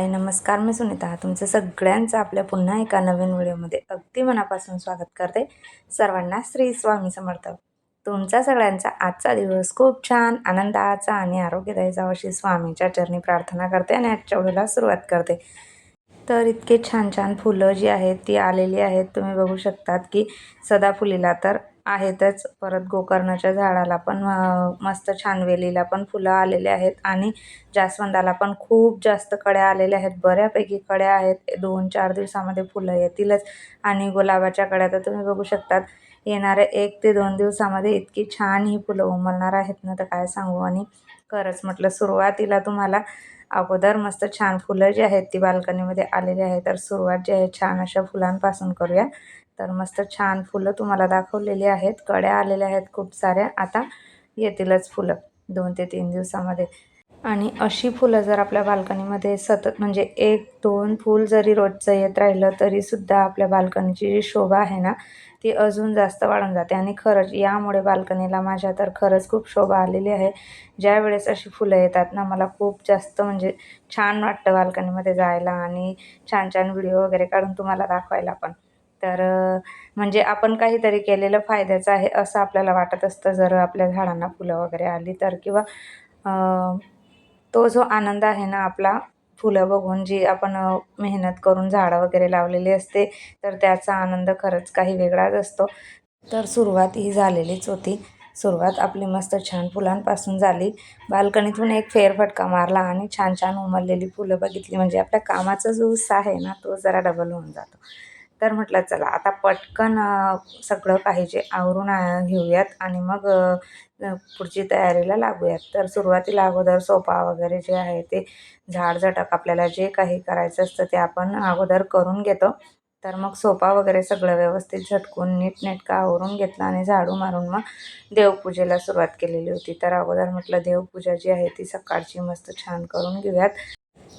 हाय नमस्कार. मी सुनीता. तुमचं सगळ्यांचं आपल्या पुन्हा एका नवीन व्हिडिओमध्ये अगदी मनापासून स्वागत करते. सर्वांना श्री स्वामी समर्थ. तुमचा सगळ्यांचा आजचा दिवस खूप छान आनंदाचा आणि आरोग्यदायी जावं अशी स्वामीच्या चरणी प्रार्थना करते आणि आजच्या व्हिडिओला सुरुवात करते. तर इतके छान छान फुलं जी आहेत ती आलेली आहेत. तुम्ही बघू शकतात की सदाफुलीला तर आहेतच. परत गोकर्णाच्या झाडाला पण मस्त छान वेलीला पण फुलं आलेले आहेत आणि जास्वंदाला पण खूप जास्त कड्या आलेल्या आहेत. बऱ्यापैकी कड्या आहेत. दोन चार दिवसामध्ये फुलं येतीलच. आणि गुलाबाच्या कड्या तर तुम्ही बघू शकतात. येणाऱ्या एक ते दोन दिवसामध्ये इतकी छान ही फुलं उमलणार आहेत ना तर काय सांगू? आणि खरंच म्हटलं सुरुवातीला तुम्हाला अगोदर मस्त छान फुलं जी आहेत ती बाल्कनीमध्ये आलेली आहे तर सुरुवात जी आहे छान अशा फुलांपासून करूया. तर मस्त छान फुलं तुम्हाला दाखवलेली आहेत. कड्या आलेल्या आहेत खूप साऱ्या. आता येतीलच फुलं दोन ते तीन दिवसामध्ये. आणि अशी फुलं जर आपल्या बाल्कनीमध्ये सतत म्हणजे एक दोन फूल जरी रोजचं येत राहिलं तरीसुद्धा आपल्या बाल्कनीची जी शोभा आहे ना ती अजून जास्त वाढून जाते. आणि खरंच यामुळे बाल्कनीला माझ्या तर खरंच खूप शोभा आलेली आहे. ज्या वेळेस अशी फुलं येतात ना मला खूप जास्त म्हणजे छान वाटतं बाल्कनीमध्ये जायला आणि छान छान व्हिडिओ वगैरे काढून तुम्हाला दाखवायला पण. तर म्हणजे आपण काहीतरी केलेलं फायद्याचं आहे असं आपल्याला वाटत असतं. जर आपल्या झाडांना फुलं वगैरे आली तर किंवा तो जो आनंद आहे ना आपला फुलं बघून जी आपण मेहनत करून झाडं वगैरे लावलेली असते तर त्याचा आनंद खरंच काही वेगळाच असतो. तर सुरुवात ही झालेलीच होती. सुरुवात आपली मस्त छान फुलांपासून झाली. बाल्कनीतून एक फेरफटका मारला आणि छान छान उमललेली फुलं बघितली. म्हणजे आपल्या कामाचा जो उत्साह आहे ना तो जरा डबल होऊन जातो. तर म्हटलं चला आता पटकन सगळं काही जे आवरून घेऊयात आणि मग पुढची तयारीला लागूयात. तर सुरुवातीला अगोदर सोफा वगैरे जे आहे ते झाड झटक आपल्याला जे काही करायचं असतं ते आपण अगोदर करून घेतो. तर मग सोफा वगैरे सगळं व्यवस्थित झटकून नीटनेटका आवरून घेतलं आणि झाडू मारून मग देवपूजेला सुरुवात केलेली होती. तर अगोदर म्हटलं देवपूजा जी आहे ती सकाळची मस्त छान करून घेऊयात.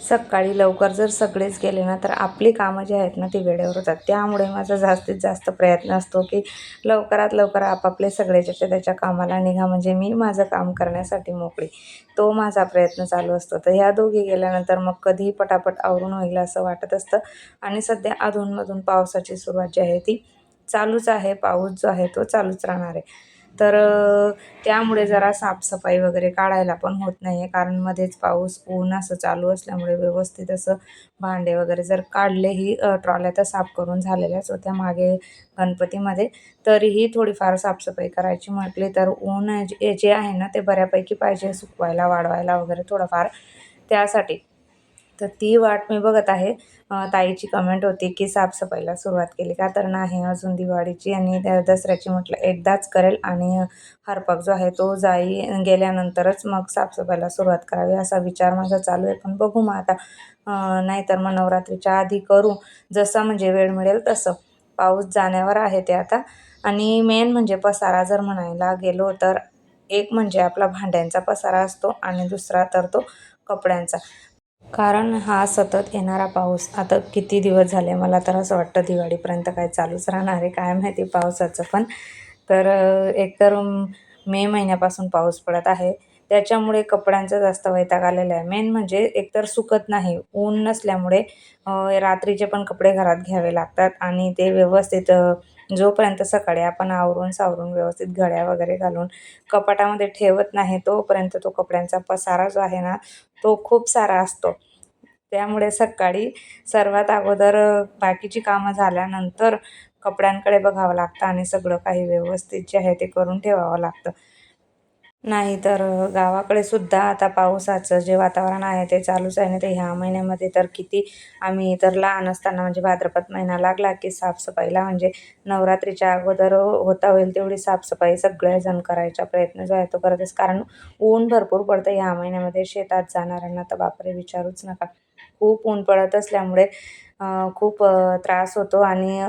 सकाळी लवकर जर सगळेच गेले ना तर आपली कामं जी आहेत ना ती वेळेवर होतात. त्यामुळे माझा जास्तीत जास्त प्रयत्न असतो की लवकरात लवकर आपापले सगळे ज्याच्या त्याच्या कामाला निघा. म्हणजे मी माझं काम करण्यासाठी मोकळी. तो माझा प्रयत्न चालू असतो. तर ह्या दोघी गेल्यानंतर मग कधीही पटापट आवरून होईल असं वाटत असतं. आणि सध्या अधूनमधून पावसाची सुरुवात जी आहे ती चालूच आहे. पाऊस जो आहे तो चालूच राहणार आहे. तर त्यामुळे जरा साफसफाई वगैरे काढायला पण होत नाही आहे कारण मध्येच पाऊस ऊन असं चालू असल्यामुळे व्यवस्थित असं भांडे वगैरे जर काढलेही ट्रॉल्या तर साफ करून झालेल्याच होत्या मागे गणपतीमध्ये. तरीही थोडीफार साफसफाई करायची म्हटली तर ऊन जे जे आहे ना ते बऱ्यापैकी पाहिजे सुकवायला वाढवायला वगैरे थोडंफार. त्यासाठी तर ती वाट मी बघत आहे. ताईची कमेंट होती की साफसफाईला सुरुवात केली. का तर नाही अजून दिवाळीची आणि त्या दसऱ्याची म्हटलं एकदाच करेल आणि हरपक जो आहे तो जाई गेल्यानंतरच मग साफसफाईला सुरुवात करावी असा विचार माझा चालू आहे. पण बघू मग आता. नाहीतर मग नवरात्रीच्या आधी करू. जसं म्हणजे वेळ मिळेल तसं. पाऊस जाण्यावर आहे ते आता. आणि मेन म्हणजे पसारा जर म्हणायला गेलो तर एक म्हणजे आपला भांड्यांचा पसारा असतो आणि दुसरा तर तो कपड्यांचा. कारण हा सतत येणारा पाऊस. आता किती दिवस झाले? मला तर असं वाटतं दिवाळीपर्यंत काय चालूच राहणार आहे. काय माहिती पावसाचं पण. तर एकतर मे महिन्यापासून पाऊस पडत आहे. त्याच्यामुळे कपड्यांचा जास्त वैताग आलेला आहे. मेन म्हणजे एकतर सुकत नाही ऊन नसल्यामुळे रात्रीचे पण कपडे घरात घ्यावे लागतात आणि ते व्यवस्थित जोपर्यंत सकाळी आपण आवरून सावरून व्यवस्थित घड्या वगैरे घालून कपाटामध्ये ठेवत नाही तोपर्यंत तो कपड्यांचा पसारा जो आहे ना तो खूप सारा असतो. त्यामुळे सकाळी सर्वात अगोदर बाकीची कामं झाल्यानंतर कपड्यांकडे बघावं लागतं आणि सगळं काही व्यवस्थित जे आहे ते करून ठेवावं लागतं. नाही तर गावाकडे सुद्धा आता पावसाचं जे वातावरण आहे ते चालूच आहे ना. ते ह्या महिन्यामध्ये तर किती आम्ही तर लहान असताना म्हणजे भाद्रपद महिना लागला की साफसफाईला म्हणजे नवरात्रीच्या अगोदर होता होईल तेवढी साफसफाई सगळेजण करायचा प्रयत्न जो आहे तो करतच कारण ऊन भरपूर पडतं ह्या महिन्यामध्ये शेतात जाणाऱ्यांना तर बापरे विचारूच नका. खूप ऊन पडत असल्यामुळे खूप त्रास होतो आणि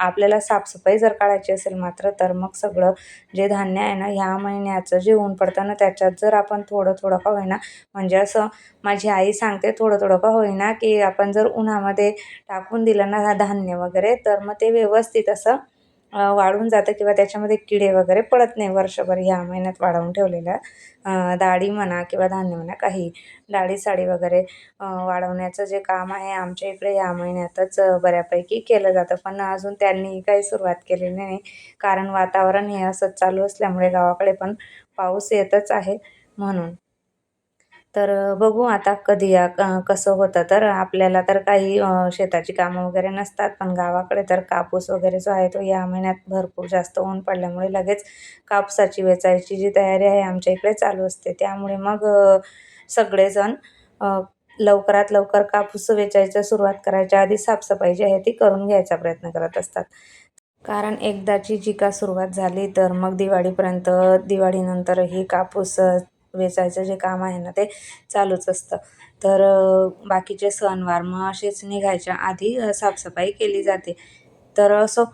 आपल्याला साफसफाई जर काढायची असेल मात्र तर मग सगळं जे धान्य आहे ना ह्या महिन्याचं जे ऊन पडतं ना त्याच्यात जर आपण थोडं थोडं का होईना म्हणजे असं माझी आई सांगते थोडं थोडं का होईना की आपण जर उन्हामध्ये टाकून दिलं ना धान्य वगैरे तर मग ते व्यवस्थित असं वाळून जातं किंवा त्याच्यामध्ये किडे वगैरे पडत नाही वर्षभर ह्या महिन्यात वाढवून ठेवलेल्या. डाळी म्हणा किंवा धान्य म्हणा काही. डाळी साडी वगैरे वाढवण्याचं जे काम आहे आमच्या इकडे या महिन्यातच बऱ्यापैकी केलं जातं. पण अजून त्यांनी काही सुरुवात केलेली नाही. कारण वातावरण हे असंच चालू असल्यामुळे गावाकडे पण पाऊस येतच आहे म्हणून. तर बघू आता कधी या कसं होतं. तर आपल्याला तर काही शेताची कामं वगैरे नसतात पण गावाकडे तर कापूस वगैरे जो आहे तो या महिन्यात भरपूर जास्त ऊन पडल्यामुळे लगेच कापसाची वेचायची जी तयारी आहे आमच्या इकडे चालू असते. त्यामुळे मग सगळेजण लवकरात लवकर कापूस वेचायचं सुरुवात करायच्या आधी साफसफाई जी आहे ती करून घ्यायचा प्रयत्न करत असतात. कारण एकदाची जी का सुरुवात झाली तर मग दिवाळीपर्यंत दिवाळीनंतरही कापूस वेचायचं जे काम आहे ना ते चालूच असतं. तर बाकीचे सणवार मग असेच निघायच्या. आधी साफसफाई केली जाते. तर असं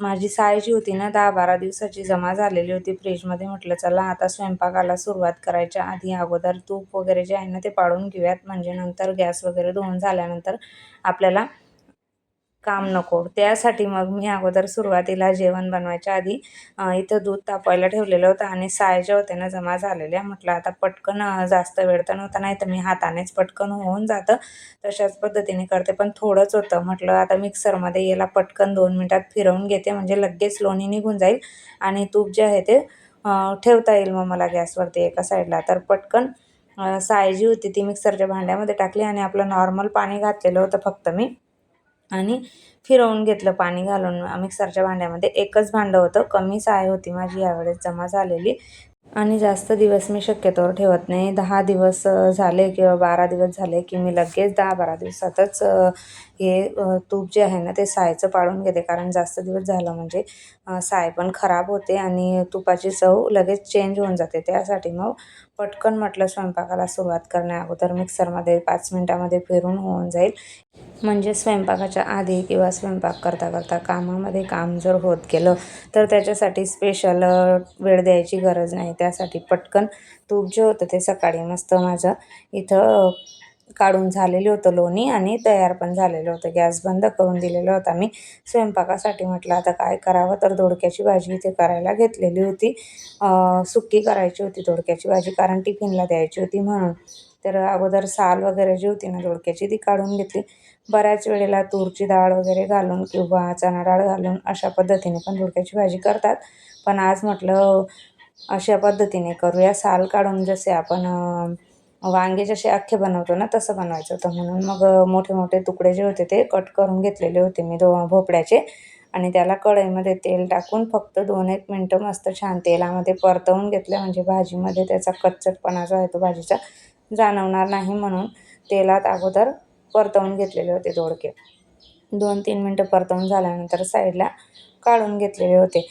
माझी साय जी होती ना दहा बारा दिवसाची जमा झालेली होती फ्रीजमध्ये. म्हटलं चला आता स्वयंपाकाला सुरुवात करायच्या आधी अगोदर तूप वगैरे जे आहे ना ते पाळून घेऊयात. म्हणजे नंतर गॅस वगैरे धुवून झाल्यानंतर आपल्याला काम नको. त्यासाठी मग मी अगोदर सुरुवातीला जेवण बनवायच्या आधी इथं दूध तापवायला ठेवलेलं होतं आणि साय ज्या होत्या ना जमा झालेल्या म्हटलं आता पटकन जास्त वेळ तर नव्हता नाही तर मी हातानेच पटकन होऊन जातं तशाच पद्धतीने करते. पण थोडंच होतं म्हटलं आता मिक्सरमध्ये याला पटकन दोन मिनटात फिरवून घेते म्हणजे लगेच लोणी निघून जाईल आणि तूप जे आहे ते ठेवता येईल मग मला गॅसवरती एका साईडला. तर पटकन साय जी होती ती मिक्सरच्या भांड्यामध्ये टाकली आणि आपलं नॉर्मल पाणी घातलेलं होतं फक्त मी. आणि फिरवून घेतलं पाणी घालून. मिक्सरच्या भांड्यामध्ये एकच भांडं होतं. कमी साय होती माझी यावेळेस जमा झालेली. आणि जास्त दिवस मी शक्यतोवर ठेवत नाही. दहा दिवस झाले किंवा बारा दिवस झाले की मी लगेच दहा बारा दिवसातच हे तूप जे आहे ना ते सायचं पाडून घेते. कारण जास्त दिवस झालं म्हणजे साय पण खराब होते आणि तुपाची चव लगेच चेंज होऊन जाते. त्यासाठी मग पटकन म्हटलं स्वयंपाकाला सुरुवात करण्या अगोदर मिक्सरमध्ये पाच मिनटामध्ये फिरून होऊन जाईल. म्हणजे स्वयंपाकाच्या आधी किंवा स्वयंपाक करता करता कामामध्ये काम जर होत गेलं तर त्याच्यासाठी स्पेशल वेळ द्यायची गरज नाही. त्यासाठी पटकन तूप जे होतं ते सकाळी मस्त माझं इथं काढून झालेलं होतं लोणी आणि तयार पण झालेलं होतं. गॅस बंद करून दिलेला होता मी स्वयंपाकासाठी म्हटलं आता काय करावं? तर दोडक्याची भाजी इथे करायला घेतलेली होती. सुक्की करायची होती दोडक्याची भाजी कारण टिफिनला द्यायची होती म्हणून. तर अगोदर साल वगैरे जी होती ना दोडक्याची ती काढून घेतली. बऱ्याच वेळेला तूरची डाळ वगैरे घालून किंवा चणा डाळ घालून अशा पद्धतीने पण दोडक्याची भाजी करतात. पण आज म्हटलं अशा पद्धतीने करूया साल काढून. जसे आपण वांगे जसे अख्खे बनवतो ना तसं बनवायचं होतं. म्हणून मग मोठे मोठे तुकडे जे होते ते कट करून घेतलेले होते मी दो भोपळ्याचे. आणि त्याला कढईमध्ये तेल टाकून फक्त दोन एक मिनटं मस्त छान तेलामध्ये परतवून घेतलं. म्हणजे भाजीमध्ये त्याचा कच्चटपणा जो आहे तो भाजीचा जाणवणार नाही म्हणून तेलात अगोदर परतवून घेतलेले होते दोडके. दोन तीन मिनटं परतवून झाल्यानंतर साईडला काढून घेतलेले होते.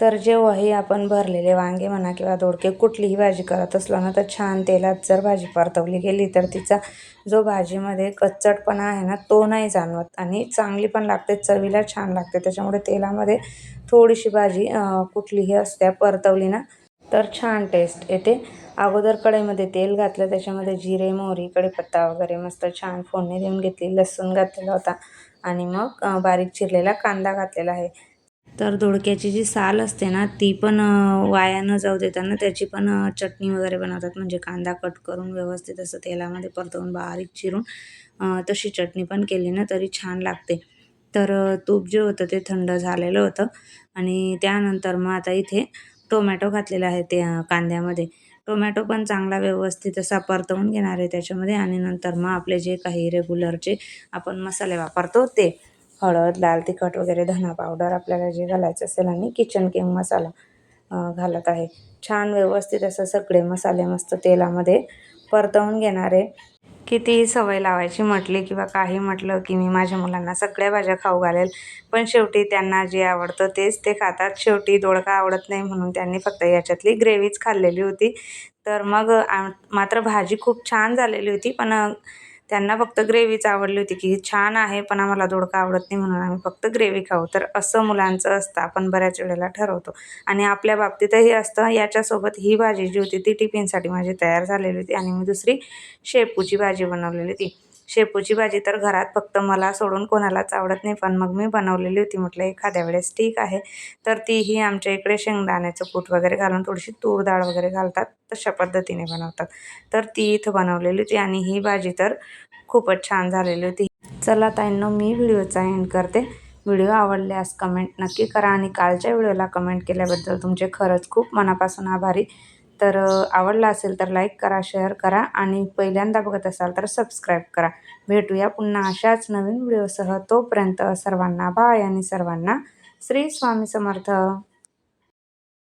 तर जेव्हाही आपण भरलेले वांगे म्हणा किंवा दोडके कुठलीही भाजी करत असलो ना तर छान तेलात जर भाजी परतवली गेली तर तिचा जो भाजीमध्ये कच्चटपणा आहे ना तो नाही जाणवत. आणि चांगली पण लागते चवीला छान लागते. त्याच्यामुळे तेलामध्ये थोडीशी भाजी कुठलीही असते परतवली ना तर छान टेस्ट येते. अगोदर कढईमध्ये तेल घातलं त्याच्यामध्ये जिरे मोहरी कढीपत्ता वगैरे मस्त छान फोडणी देऊन घेतली लसूण घातलेला होता. आणि मग बारीक चिरलेला कांदा घातलेला आहे. तर दोडक्याची जी साल असते ना ती पण वाया न जाऊ देताना त्याची पण चटणी वगैरे बनवतात. म्हणजे कांदा कट करून व्यवस्थित असं तेलामध्ये परतवून बारीक चिरून तशी चटणी पण केली ना तरी छान लागते. तर तूप जे होतं ते थंड झालेलं होतं. आणि त्यानंतर मग आता इथे टोमॅटो घातलेला आहे ते कांद्यामध्ये. टोमॅटो पण चांगला व्यवस्थित असा परतवून घेणार आहे त्याच्यामध्ये. आणि नंतर मग आपले जे काही रेग्युलरचे आपण मसाले वापरतो ते हळद लाल तिखट वगैरे धना पावडर आपल्याला जे घालायचं असेल आणि किचन किंग मसाला घालत आहे. छान व्यवस्थित असं सगळे मसाले मस्त तेलामध्ये परतवून घेणारे. कितीही सवय लावायची म्हटली किंवा काही म्हटलं की मी माझ्या मुलांना सगळ्या भाज्या खाऊ घालेल पण शेवटी त्यांना जे आवडतं तेच ते खातात. शेवटी दोडका आवडत नाही म्हणून त्यांनी फक्त याच्यातली ग्रेव्हीच खाल्लेली होती. तर मग मात्र भाजी खूप छान झालेली होती पण त्यांना फक्त ग्रेव्हीच आवडली होती की छान आहे पण आम्हाला दोडका आवडत नाही म्हणून आम्ही फक्त ग्रेव्ही खाऊ. तर असं मुलांचं असतं आपण बऱ्याच वेळेला ठरवतो. आणि आपल्या बाबतीतही असतं याच्यासोबत ही भाजी जी होती ती टिफिनसाठी माझी तयार झालेली होती आणि मी दुसरी शेपूची भाजी बनवलेली होती. शेपूची भाजी तर घरात फक्त मला सोडून कोणालाच आवडत नाही पण मग मी बनवलेली होती म्हटलं एखाद्या वेळेस ठीक आहे. तर तीही आमच्या इकडे शेंगदाण्याचं कूट वगैरे घालून थोडीशी तूर डाळ वगैरे घालतात तशा पद्धतीने बनवतात. तर ती इथं बनवलेली होती आणि ही भाजी तर खूपच छान झालेली होती. चला ताईंनो मी व्हिडिओचा एंड करते. व्हिडिओ आवडल्यास कमेंट नक्की करा आणि कालच्या व्हिडिओला कमेंट केल्याबद्दल तुमचे खरंच खूप मनापासून आभारी. तर आवडला असेल तर लाईक करा शेअर करा आणि पहिल्यांदा बघत असाल तर सबस्क्राईब करा. भेटूया पुन्हा अशाच नवीन व्हिडिओसह तोपर्यंत सर्वांना बाय आणि सर्वांना श्री स्वामी समर्थ.